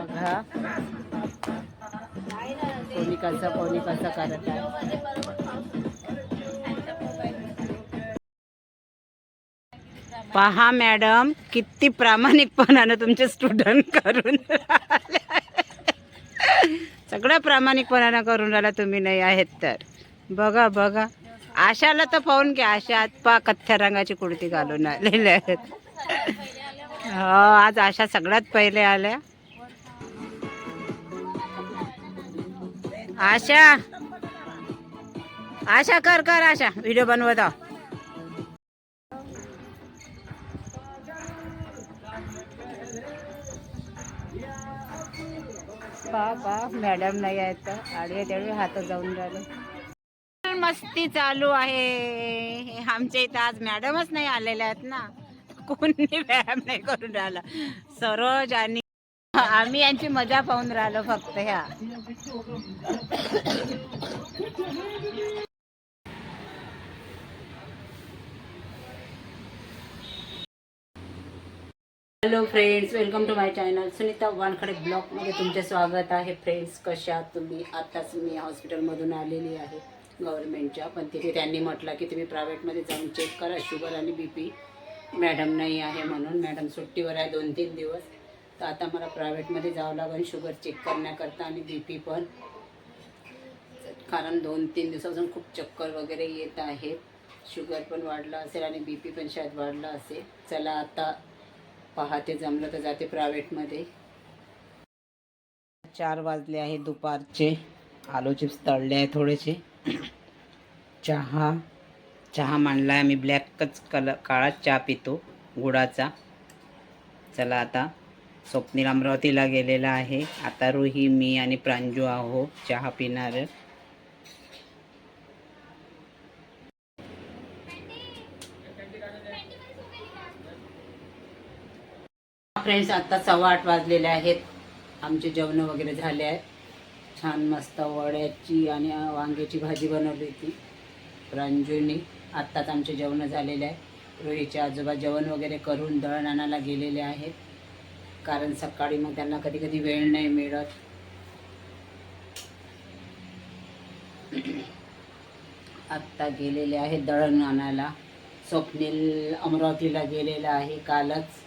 बघा. कोणी कसं कोणी कसं करत आहे पहा मॅडम किती प्रामाणिकपणानं तुमचे स्टुडंट करून सगळं प्रामाणिकपणानं करून राहिला तुम्ही नाही आहेत तर. बघा बघा. आशाला तर पाहून घ्या आशा आज पा कथ्या रंगाची कुर्ती घालून आलेल्या आहेत. हो आज आशा सगळ्यात पहिले आल्या. आशा. आशा कर कर आशा. व्हिडिओ बनवत आहो. पा पा मॅडम नाही आहेत तर आडवे तेवढे हात जाऊन राहिले. मस्ती चालू आहे. आमच्या इथं आज मॅडमच नाही आलेल्या आहेत ना. कोणी व्यायाम नाही करून राहिला. सरोज आणि आम्ही यांची मजा पाहून राहिलो फक्त ह्या. Hello friends welcome to my channel Sunita Wankhade ब्लॉगमध्ये तुमचे स्वागत आहे. फ्रेंड्स कशा तुम्ही? आत्ताच मी हॉस्पिटलमधून आलेली आहे गव्हर्नमेंटच्या पण तिथे त्यांनी म्हटलं की तुम्ही प्रायव्हेटमध्ये जाऊन चेक करा. शुगर आणि बी पी मॅडम नाही आहे म्हणून. मॅडम सुट्टीवर आहे दोन तीन दिवस. तर आता मला प्रायव्हेटमध्ये जावं लागेल शुगर चेक करण्याकरता आणि बी पी पण. कारण दोन तीन दिवसापासून खूप चक्कर वगैरे येत आहेत. शुगर पण वाढलं असेल आणि बी पी पण शायद वाढलं असेल. चला आता पहाते जमलं तर जाते प्रायव्हेटमध्ये. चार वाजले आहे दुपारचे. आलू चिप्स तळले आहे थोडेसे. चहा चहा मांडला आहे आम्ही ब्लॅकच कलर काळाच चहा पितो गुळाचा. चला आता. स्वप्नील अमरावतीला गेलेला आहे. आता रुही मी आणि प्रांजू आहो चहा पिणार. फ्रेंड्स आता सव्वा आठ वाजलेले आहेत. आमचे जेवण वगैरे झाले आहेत. छान मस्त वड्याची आणि वांग्याची भाजी बनवली होती. प्रांजूने आत्ताच आमचे जेवण झालेले आहे. रोहीचे आजोबा जेवण वगैरे करून दळण आणायला गेलेले आहेत. कारण सकाळी मग त्यांना कधी कधी वेळ नाही मिळत. आत्ता गेलेले आहे दळण आणायला. स्वप्नील अमरावतीला गेलेला आहे कालच.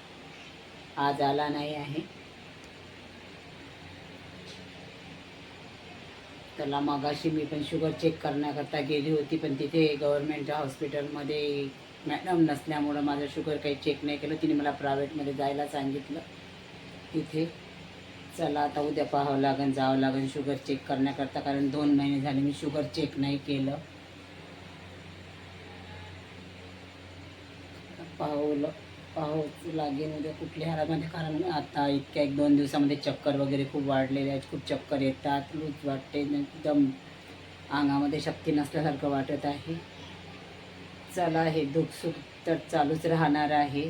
आज आला नाही आहे. त्याला मगाशी मी पण शुगर चेक करण्याकरता गेली होती पण तिथे गव्हर्नमेंटच्या हॉस्पिटलमध्ये मॅडम नसल्यामुळं माझं शुगर काही चेक नाही केलं. तिने मला प्रायव्हेटमध्ये जायला सांगितलं. तिथे. चला आता उद्या पाहावं लागेल जावं लागेल शुगर चेक करण्याकरता कारण दोन महिने झाले मी शुगर चेक नाही केलं. पाहू पाहावंच लागेल उद्या कुठल्या हारामध्ये कारण आता इतक्या एक दोन दिवसामध्ये चक्कर वगैरे खूप वाढलेले आहेत खूप चक्कर येतात लूज वाटते एकदम अंगामध्ये शक्ती नसल्यासारखं वाटत आहे. चला हे दुःख सुख तर चालूच राहणार आहे.